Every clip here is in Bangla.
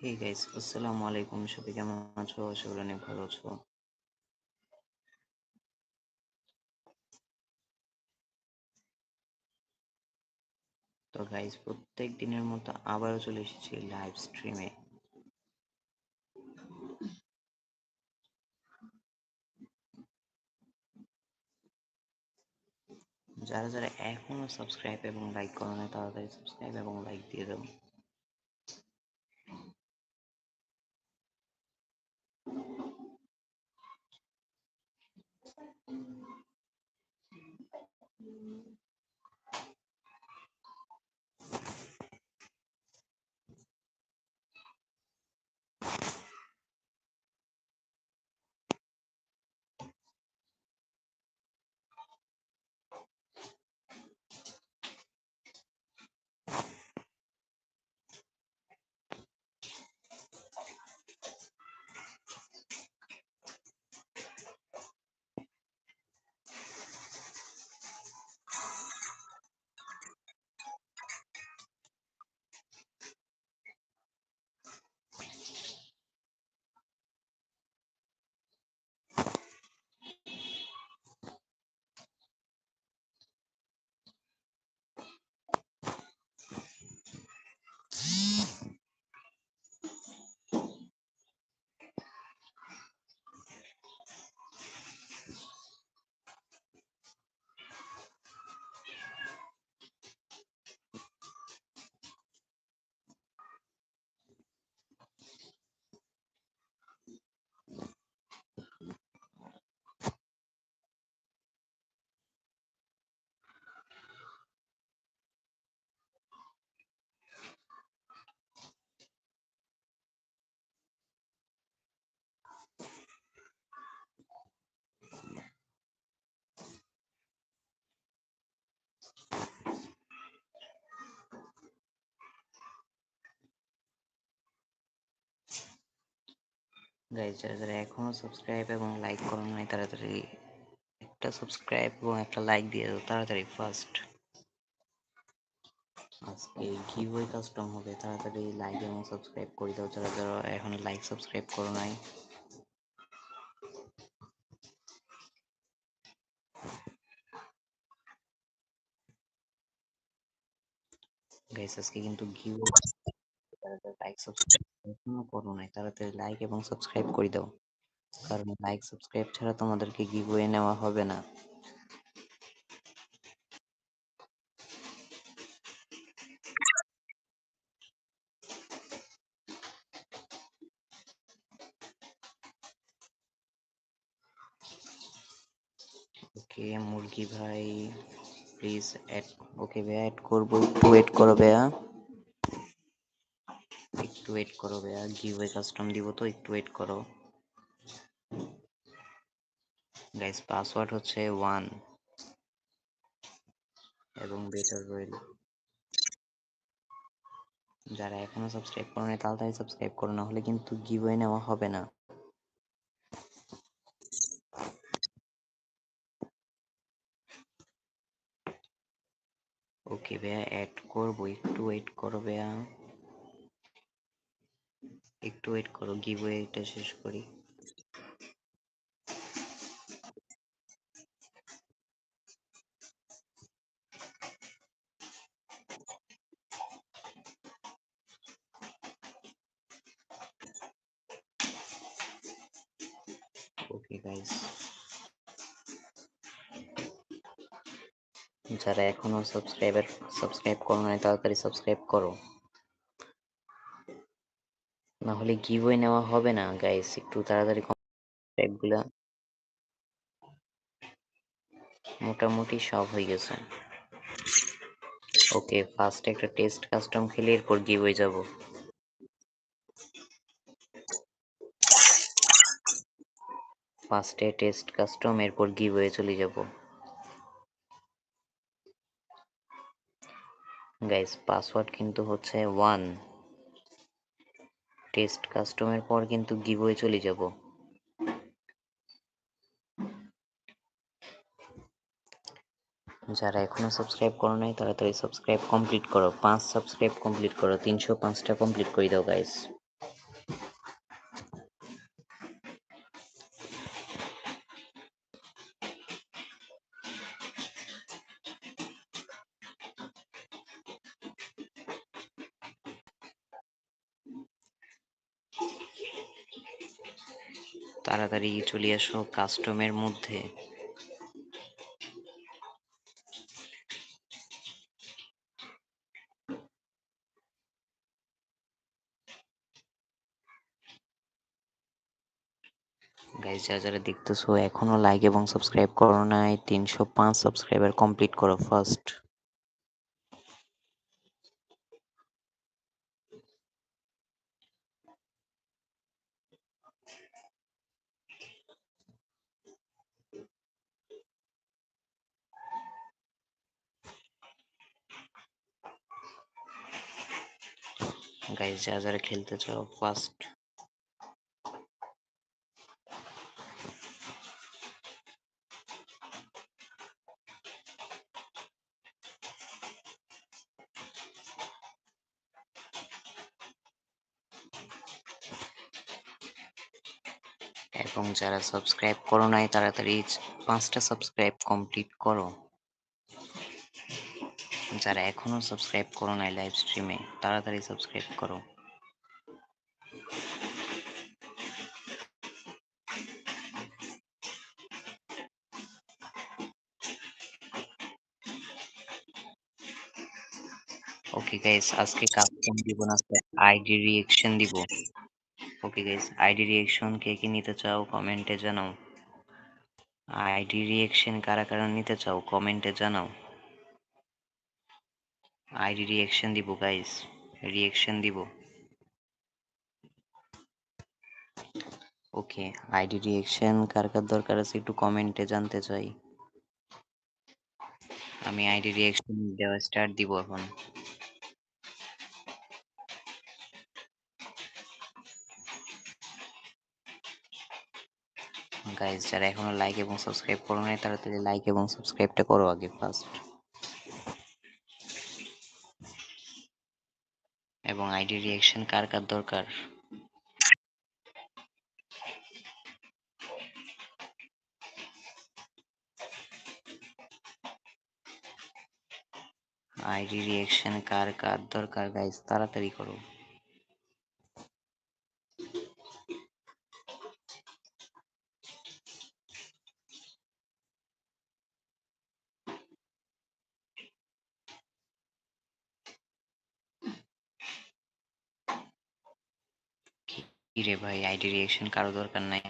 হে গাইস আসসালামু আলাইকুম সবাই কেমন আছো? করি অনেক ভালো আছো। তো গাইস প্রত্যেক দিনের মতো আবারও চলে এসেছি লাইভ স্ট্রিমে যারা যারা এখনও সাবস্ক্রাইব এবং লাইক করো না তাড়াতাড়ি সাবস্ক্রাইব এবং লাইক দিয়ে দাও। গাইস যারা যারা এখনও সাবস্ক্রাইব এবং লাইক করো নাই, তাড়াতাড়ি একটা সাবস্ক্রাইব এবং একটা লাইক দিয়ে দাও, তাড়াতাড়ি ফার্স্ট আজকে গিভওয়ে কাস্টম হবে, তাড়াতাড়ি লাইক এবং সাবস্ক্রাইব করে দাও, যারা যারা এখনও লাইক সাবস্ক্রাইব করো নাই। গাইস আজকে কিন্তু গিভওয়ে যারা লাইক সাবস্ক্রাইব এখনও করো নাই। তাড়াতাড়ি লাইক এবং সাবস্ক্রাইব করে দাও। কারণ লাইক সাবস্ক্রাইব ছাড়া তোমাদেরকে গিভওয়ে নেওয়া হবে না। ওকে মুরগি ভাই প্লিজ অ্যাড ওকে ভাইয়া অ্যাড করব। একটু ওয়েট করো ভাইয়া। ওয়েট করো ভাইয়া গিভওয়ে কাস্টম দিব তো, একটু ওয়েট করো। গাইস পাসওয়ার্ড হচ্ছে ওয়ান এবং বেটার রয়েল যারা এখনও সাবস্ক্রাইব করো না তাড়াতাড়ি সাবস্ক্রাইব করো, না হলে কিন্তু গিভওয়ে নেওয়া হবে না। ওকে ভাইয়া অ্যাড করব, একটু ওয়েট করো ভাইয়া। একটু ওয়েট করো গিভওয়েটা শেষ করি। গাইস যারা এখনও সাবস্ক্রাইবার সাবস্ক্রাইব করো না তাড়াতাড়ি সাবস্ক্রাইব করো। না হলে গিভওয়ে নেওয়া হবে না গাইস একটু তাড়াতাড়ি সাবস্ক্রাইবগুলা মোটামুটি সব হয়ে গেছে। ওকে ফার্স্ট একটা টেস্ট কাস্টম খেলে এরপর গিভওয়ে যাব। ফার্স্টে টেস্ট কাস্টম এরপর গিভওয়ে চলে যাব। গাইস পাসওয়ার্ড কিন্তু হচ্ছে ওয়ান টেস্ট কাস্টমের পর কিন্তু গিভওয়ে চলে যাব। যারা এখনও সাবস্ক্রাইব করো নাই, তাড়াতাড়ি সাবস্ক্রাইব কমপ্লিট করো। পাঁচ সাবস্ক্রাইব কমপ্লিট করো, তিনশো পাঁচটা কমপ্লিট করে দাও গাইস তাড়াতাড়ি চলে আসো কাস্টমের মধ্যে। গাইজ যারা যারা দেখতেছো, এখনও লাইক এবং সাবস্ক্রাইব করো নাই, তিনশো পাঁচ সাবস্ক্রাইবার কমপ্লিট করো ফার্স্ট গাইজ যারা খেলতে চাও ফার্স্ট এবং যারা সাবস্ক্রাইব করো নাই তাড়াতাড়ি পাঁচটা সাবস্ক্রাইব কমপ্লিট করো। যারা এখনও সাবস্ক্রাইব করো নাই লাইভ স্ট্রিমে তাড়াতাড়ি সাবস্ক্রাইব করো। ওকে গাইস আজকে কাস্টম দিব না আইডি রিঅ্যাকশন দিব। ওকে গাইস আইডি রিঅ্যাকশন কে কি নিতে চাও কমেন্টে জানাও। আইডি রিঅ্যাকশন কারা কারা নিতে চাও কমেন্টে জানাও। আইডি রিঅ্যাকশন দিব গাইস রিঅ্যাকশন দিব ওকে আইডি রিঅ্যাকশন কার কার দরকার আছে একটু কমেন্টে জানতে চাই। আমি আইডি রিঅ্যাকশন দেওয়া স্টার্ট দিব এখন। গাইজ যারা এখনও লাইক এবং সাবস্ক্রাইব করো নাই, তাড়াতাড়ি লাইক এবং সাবস্ক্রাইবটা করো আগে ফার্স্ট এবং আইডি রিয়াকশন কার কার দরকার? আইডি রিয়েকশন কার কার দরকার গাইস তাড়াতাড়ি করো। রে ভাই, আইডি রিয়েকশন কারও দরকার নাই।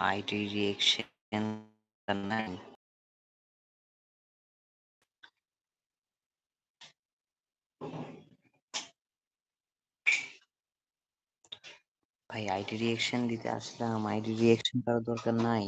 আইডি রিয়েকশন নাই। ভাই, আইডি রিয়েকশন দিতে আসলাম। আইডি রিয়েকশন কারও দরকার নাই।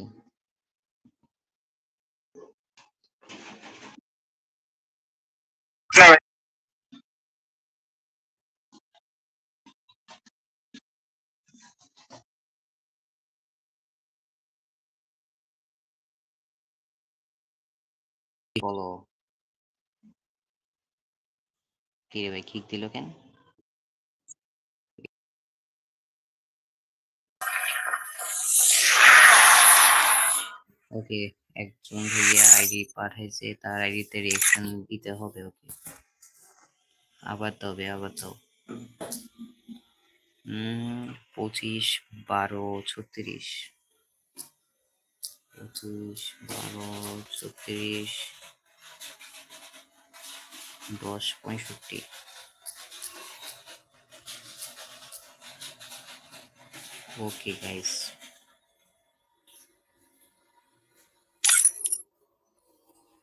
বলো। কি রে ভাই কিক দিল কেন? ওকে, একজন ভাইয়া আইডি পাঠাইছে, তার আইডিতে রিঅ্যাকশন দিতে হবে ওকে। আবার তবে আবার তো পঁচিশ, বারো, ছত্রিশ। পঁচিশ, বারো, ছত্রিশ। দশ পঁয়ষট্টি। ওকে গাইস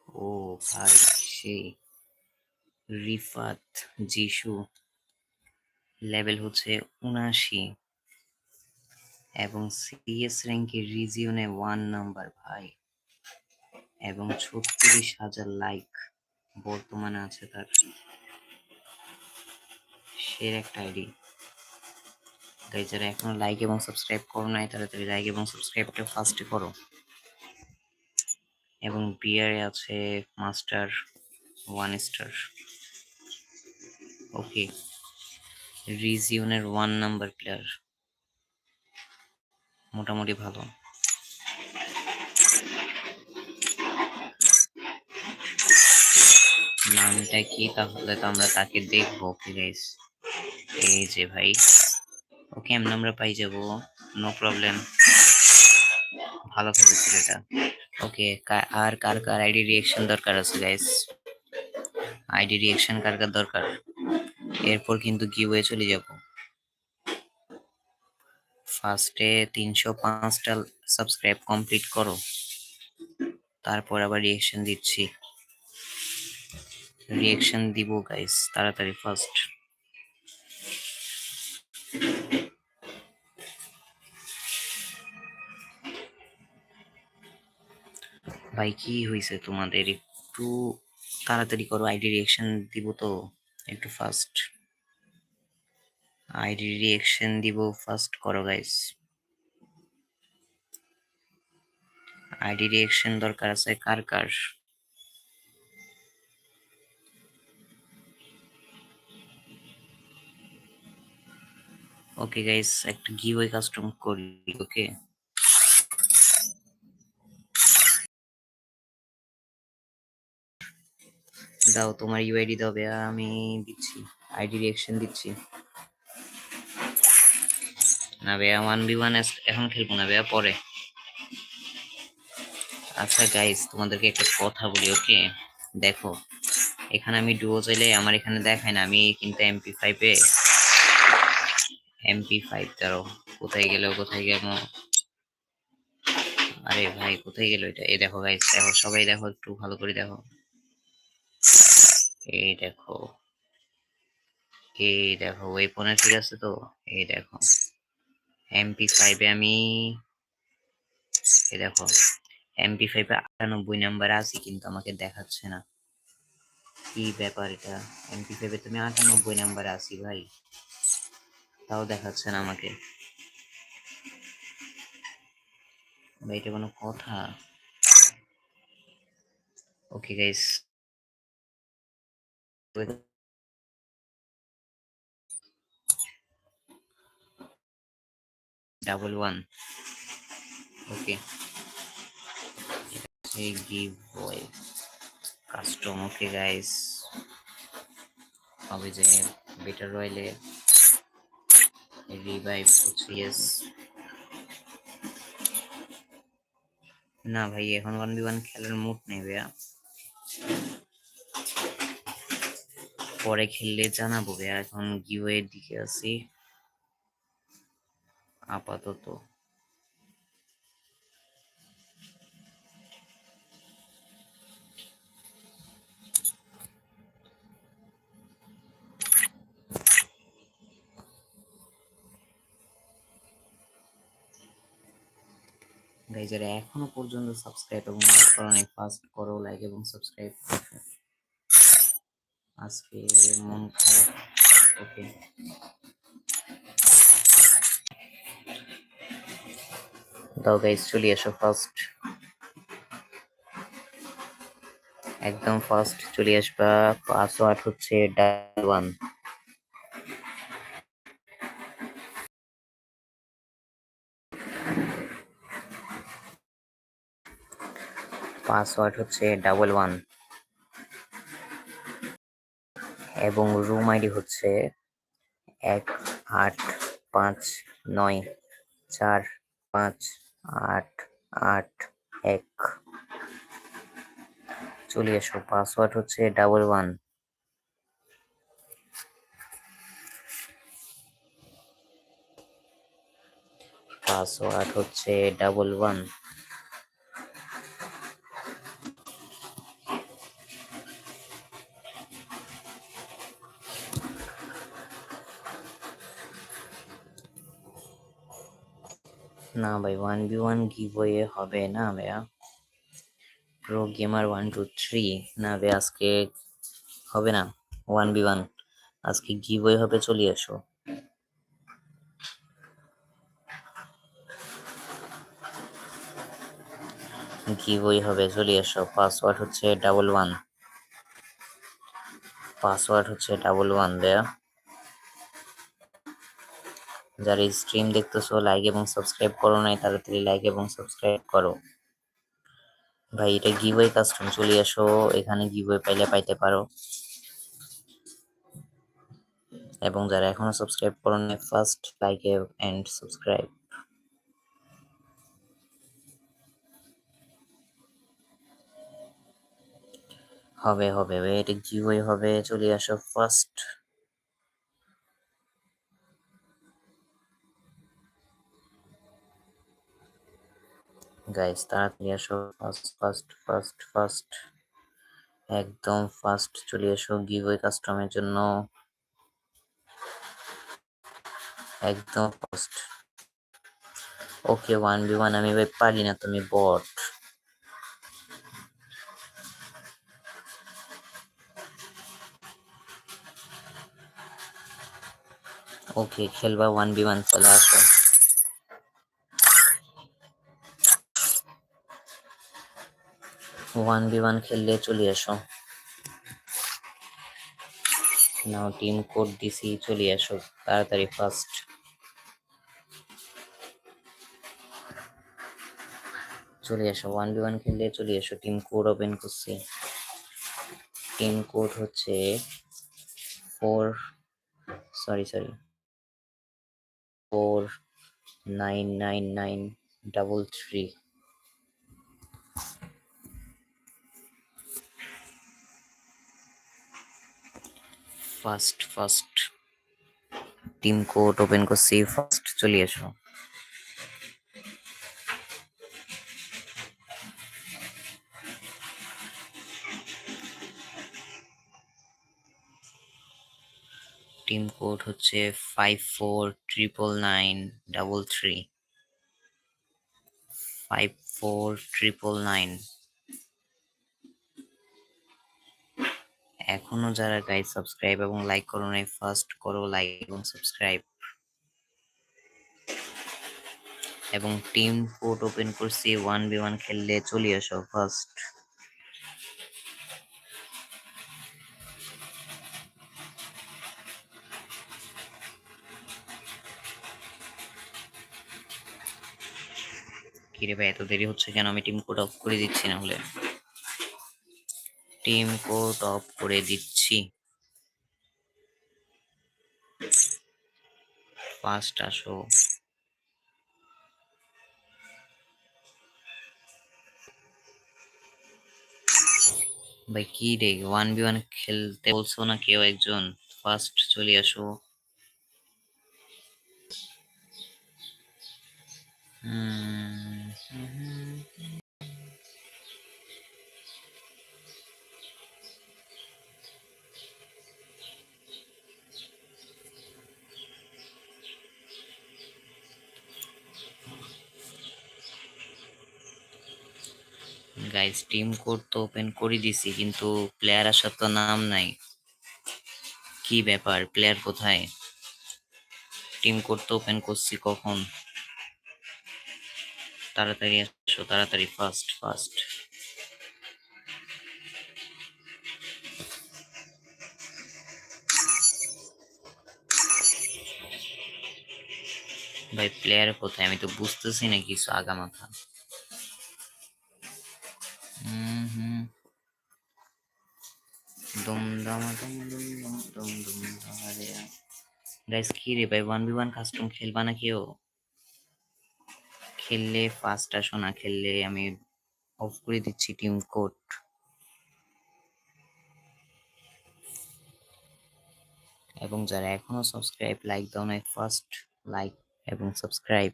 ও ভাই সেই রিফাত যিশু লেভেল হচ্ছে উনাশি এবং সিএস র্যাঙ্কে রিজিয়নে ওয়ান নাম্বার ভাই। এবং ছত্রিশ হাজার লাইক বর্তমানে আছে তার সের একটা আইডি। তাই যারা এখনও লাইক এবং সাবস্ক্রাইব করো নাই তাড়াতাড়ি লাইক এবং সাবস্ক্রাইবটা ফার্স্টে করো। এবং বিয়ারে আছে মাস্টার ওয়ান স্টার ওকে রিজিয়নের ওয়ান নাম্বার প্লেয়ার মোটামুটি ভালো। নামটা কি? তাহলে তো আমরা তাকে দেখব গাইস এই যে ভাই। ওকে, এমন আমরা পাই যাব। নো প্রবলেম ভালো খেলেছিল ছেলেটা। ওকে আর কার কার আইডি রিয়েকশন দরকার আছে গাইস আইডি রিয়েকশন কার কার দরকার? এরপর কিন্তু গিভওয়ে চলে যাব। ফার্স্টে তিনশো পাঁচটা সাবস্ক্রাইব কমপ্লিট করো। তারপর আবার রিয়েকশন দিচ্ছি। রিয়েকশন দিব গাইস তাড়াতাড়ি ফার্স্ট ভাই, কি হয়েছে তোমাদের? একটু তাড়াতাড়ি করো আইডি রিয়েকশন দিব তো একটু ফার্স্ট আইডি রিয়েকশন দিব ফার্স্ট করো গাইস আইডি রিয়েকশন দরকার আছে কার কার? ওকে গাইস একটা গিভওয়ে কাস্টম করি ওকে দাও, তোমার ইউআইডি দাও ভাইয়া আমি দিচ্ছি আইডি রিয়েকশন দিচ্ছি। না ভাইয়া ওয়ান বি ওয়ান এখন খেলব না ভাইয়া পরে। আচ্ছা গাইস তোমাদেরকে একটা কথা বলি ওকে দেখো, এখানে আমি ডুও চাইলে আমার এখানে দেখায় না, আমি কিন্তু এমপি ফাইভে এমপি ফাইভ তারও কোথায় গেল কোথায় গেল? আরে ভাই, কোথায় গেল এটা? এই দেখো গাইস দেখো, সবাই দেখো, একটু ভালো করে দেখো। এই দেখো। এই দেখো ওয়েপনে ঠিক আছে তো? এই দেখো। এমপি ফাইভে আমি এই দেখো। এমপি ফাইভে আটানব্বই নাম্বার আছি, কিন্তু আমাকে দেখাচ্ছে না। কি ব্যাপার এটা? এমপি ফাইভে তুমি আটানব্বই নাম্বারে আছি ভাই। তাও দেখাচ্ছে না আমাকে এটা কোনো কথা? Okay guys double one okay giveaway custom okay guys হবে যে বেটার রয়েলে রিভাইভ হচ্ছে ইয়েস না ভাই, এখন ওয়ান বি খেলার মুড নেই ভাইয়া। পরে খেললে জানাব ভাইয়া, এখন গিওয়ের দিকে আছি। আপাতত। গাইজ যারা এখনও পর্যন্ত সাবস্ক্রাইব এবং লাইক করো নাই ফার্স্ট করো লাইক এবং সাবস্ক্রাইব আজকে মন খারাপ। ওকে দাও গাইজ চলে এসো ফার্স্ট একদম ফার্স্ট চলে আসবা। পাসওয়ার্ড হচ্ছে ডাল ওয়ান। পাসওয়ার্ড হচ্ছে ডাবল ওয়ান এবং রুম আইডি হচ্ছে এক আট পাঁচ নয়, চার পাঁচ আট আট এক। চলে এসো পাসওয়ার্ড হচ্ছে ডাবল ওয়ান পাসওয়ার্ড হচ্ছে ডাবল ওয়ান না ভাই ওয়ান বি ওয়ান গিভওয়ে হবে না ভাইয়া। Pro gamer one two three না ভাই আজকে হবে না ওয়ান বি ওয়ান আজকে গিভওয়ে হবে, চলে এসো। গিভওয়ে হবে, চলে এসো। পাসওয়ার্ড হচ্ছে ডাবল ওয়ান পাসওয়ার্ড হচ্ছে ডাবল ওয়ান ভাইয়া। যারা স্ট্রিম দেখতেছো লাইক এবং সাবস্ক্রাইব করো নাই তাড়াতাড়ি লাইক এবং সাবস্ক্রাইব করো। ভাই, এটা গিভওয়ে কাস্টম চলে আসো, এখানে গিভওয়ে পাইলে পাইতে পারো। এবং যারা এখনও সাবস্ক্রাইব করো নাই ফার্স্ট লাইক এন্ড সাবস্ক্রাইব হবে হবে এটা গিভওয়ে হবে, চলে আসো ফার্স্ট গাইস তাড়াতাড়ি আসো ফার্স্ট ফার্স্ট ফার্স্ট ফার্স্ট একদম ফার্স্ট চলে এসো গিভওয়ে কাস্টমের জন্য। একদম first okay one B one আমি ভাই পারি না, তুমি বট। ওকে, খেলবা ওয়ান বি ওয়ান চলে আসো। ওয়ান বি ওয়ান খেললে চলে এসো নাও টিম কোড দিছি, চলে এসো তাড়াতাড়ি ফার্স্ট চলে এসো ওয়ান বি ওয়ান খেললে চলে এসো টিম কোড ওপেন করছি। টিম কোড হচ্ছে four sorry sorry four nine nine nine double three first first team code, open করছি, ফার্স্ট চলে এসো টিম কোড হচ্ছে five four triple nine double three. Five four triple nine. এখনও যারা গাইড সাবস্ক্রাইব এবং লাইক করো নাই ফার্স্ট করো লাইক এবং সাবস্ক্রাইব এবং টিম কোড ওপেন করছি ওয়ান বি ওয়ান খেললে চলে আসো ফার্স্ট কিরে ভাই, এত দেরি হচ্ছে কেন? আমি টিম কোড অফ করে দিচ্ছি না হলে টিম কোড অফ করে দিচ্ছি। ফার্স্ট আসো ভাই, কি রে? ওয়ান বি ওয়ান খেলতে বলছো না কেউ একজন? ফার্স্ট চলে আসো। হুম। টিম কোড তো ওপেন করে দিছি, কিন্তু প্লেয়ার আসার তো নাম নাই। কি ব্যাপার? প্লেয়ার কোথায়? টিম কোড তো ওপেন করছি কখন? তাড়াতাড়ি আসো, তাড়াতাড়ি ফার্স্ট ফার্স্ট ভাই প্লেয়ার কোথায়? আমি তো বুঝতেছি না কিছু আগা দুম দাম দুম দুম দুম দুম দুম আরে গাইস কি রে ভাই? ওয়ান বি ওয়ান কাস্টম খেলবা না কেউ খেললে ফার্স্ট আসো না, খেললে আমি অফ করে দিচ্ছি টিম কোড এবং যারা এখনও সাবস্ক্রাইব লাইক দাও নাই ফার্স্ট লাইক এবং সাবস্ক্রাইব